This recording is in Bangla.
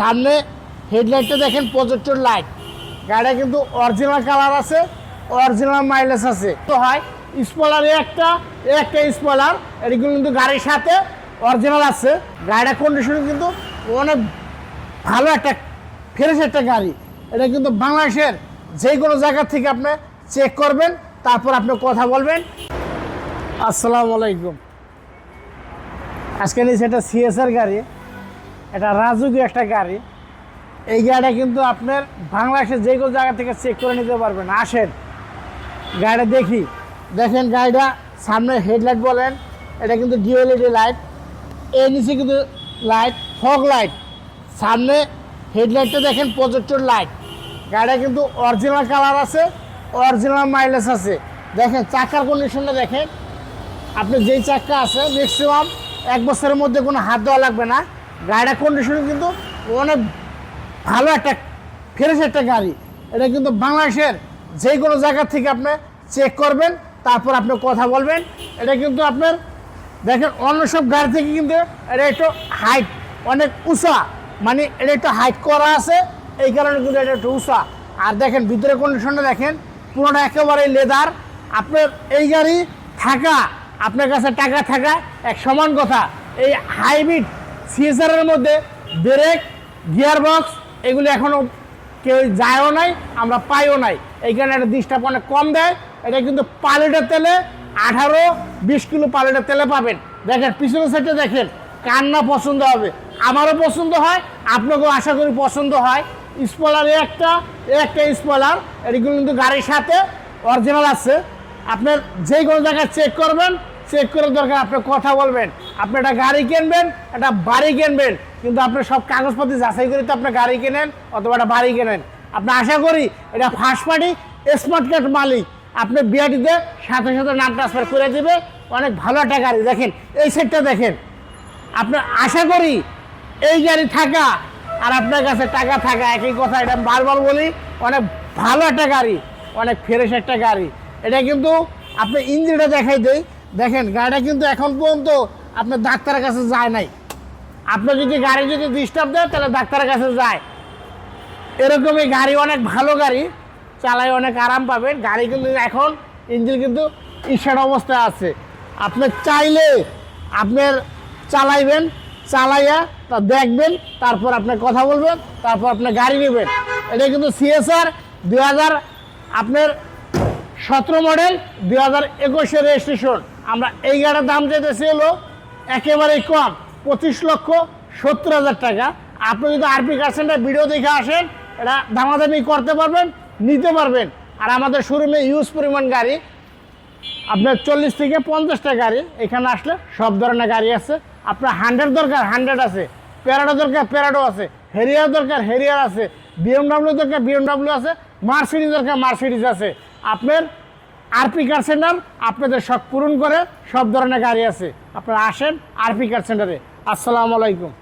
সামনে হেডলাইটটা দেখেন প্রজেক্টর লাইট। গাড়িটা কিন্তু অরিজিনাল কালার আছে অরিজিনাল মাইলেজ আছে। তো হয় স্পলার একটা একটা স্পলার এগুলো কিন্তু গাড়ির সাথে অরিজিনাল আছে। গাড়িটা কন্ডিশন কিন্তু অনেক ভালো একটা ফ্রেশ একটা গাড়ি। এটা কিন্তু বাংলাদেশের যে কোনো জায়গা থেকে আপনি চেক করবেন, তারপর আপনি কথা বলবেন। আসসালামু আলাইকুম। আজকে নিয়েছে একটা সিএসআর গাড়ি। এটা রাজুকি একটা গাড়ি। এই গাড়িটা কিন্তু আপনার বাংলাদেশের যে কোনো জায়গা থেকে চেক করে নিতে পারবেন। আসেন, গাড়িটা দেখি। দেখেন গাড়িটা, সামনে হেডলাইট বলেন, এটা কিন্তু ডিওএলইডি লাইটের নিচে কিন্তু লাইট ফগ লাইট সামনে হেডলাইটটা দেখেন প্রজেক্টর লাইট গাড়িটা কিন্তু অরিজিনাল কালার আছে অরিজিনাল মাইলেজ আছে। দেখেন, চাকার কন্ডিশনটা দেখেন। আপনি যেই চাক্কা আছে ম্যাক্সিমাম এক বছরের মধ্যে কোনো হাত দেওয়া লাগবে না। গাড়িটার কন্ডিশন কিন্তু অনেক ভালো একটা ফ্রেশ একটা গাড়ি। এটা কিন্তু বাংলাদেশের যে কোনো জায়গা থেকে আপনি চেক করবেন, তারপর আপনি কথা বলবেন। এটা কিন্তু আপনার, দেখেন, অন্য সব গাড়ি থেকে কিন্তু এটা একটু হাইট অনেক উঁচা। মানে এটা একটু হাইট করা আছে, এই কারণে কিন্তু এটা একটু উঁচা। আর দেখেন ভিতরে কন্ডিশনটা দেখেন, পুরোটা একেবারে লেদার আপনার এই গাড়ি থাকা, আপনার কাছে টাকা থাকা এক সমান কথা। এই হাইব্রিড সিএসআরের মধ্যে ব্রেক গিয়ার বক্স এগুলো এখনও কেউ যায়ও নাই, আমরা পাইও নাই। এই কারণে একটা ডিস্টার্ব অনেক কম দেয়। এটা কিন্তু পালেটের তেলে আঠারো, বিশ কিলো পালেটের তেলে পাবেন। দেখেন, পিছনের সাইডে দেখেন, কার না পছন্দ হবে? আমারও পছন্দ হয়, আপনাকেও আশা করি পছন্দ হয়। স্পলার একটা একটা স্পলার এগুলো কিন্তু গাড়ির সাথে অরিজিনাল আছে। আপনার যে কোনো জায়গায় চেক করবেন চেক করে দরকার, আপনি কথা বলবেন। আপনি একটা গাড়ি কিনবেন, একটা বাড়ি কিনবেন, কিন্তু আপনি সব কাগজপত্র যাচাই করে তো আপনি গাড়ি কেনেন অথবা একটা বাড়ি কেনেন। আপনি আশা করি এটা ফার্স্ট পার্টি স্মার্ট কার্ড মালিক আপনি বিআরটিতে সাথে সাথে নাম ট্রান্সফার করে দেবে। অনেক ভালো একটা গাড়ি। দেখেন, এই সেটটা দেখেন। আপনার আশা করি এই গাড়ি থাকা আর আপনার কাছে টাকা থাকা, একই কথা, এটা বারবার বলি, অনেক ভালো একটা গাড়ি, অনেক ফ্রেশ একটা গাড়ি। এটা কিন্তু আপনি ইঞ্জিনটা দেখাই দেই দেখেন, গাড়িটা কিন্তু এখন পর্যন্ত আপনার ডাক্তারের কাছে যায় নাই। আপনার যদি গাড়ি যদি ডিস্টার্ব দেয় তাহলে ডাক্তারের কাছে যায়। এরকমই গাড়ি, অনেক ভালো গাড়ি, চালায় অনেক আরাম পাবেন। গাড়ি কিন্তু এখন ইঞ্জিন কিন্তু ঈশান অবস্থায় আছে। আপনি চাইলে আপনার চালাইবেন, চালাইয়া তা দেখবেন, তারপর আপনি কথা বলবেন, তারপর আপনার গাড়ি নেবেন। এটা কিন্তু সিএসআর দুই হাজার আপনার সতেরো মডেল দুই হাজার একুশের রেজিস্ট্রেশন আমরা এই গাড়ির দাম যেতেছি হলো একেবারেই কম, পঁচিশ লক্ষ সত্তর হাজার টাকা। আপনি যদি আরপি কার সেন্টার ভিডিও দেখে আসেন, এটা দামাদামি করতে পারবেন, নিতে পারবেন। আর আমাদের শোরুমে ইউজ পরিমাণ গাড়ি। আপনার চল্লিশ থেকে পঞ্চাশটা গাড়ি এখানে আসলে সব ধরনের গাড়ি আছে। আপনার হান্ড্রেড দরকার হান্ড্রেড আছে। প্যারাডো দরকার প্যারাডো আছে। হেরিয়ার দরকার হেরিয়ার আছে। বিএমডাব্লিউ দরকার বিএমডাব্লিউ আছে। মার্সিডিজ দরকার মার্সিডিজ আছে। আপনার আরপি কার সেন্টার আপনাদের শখ পূরণ করে সব ধরনের গাড়ি আছে। আপনারা আসেন আরপি কার সেন্টারে আসসালামু আলাইকুম।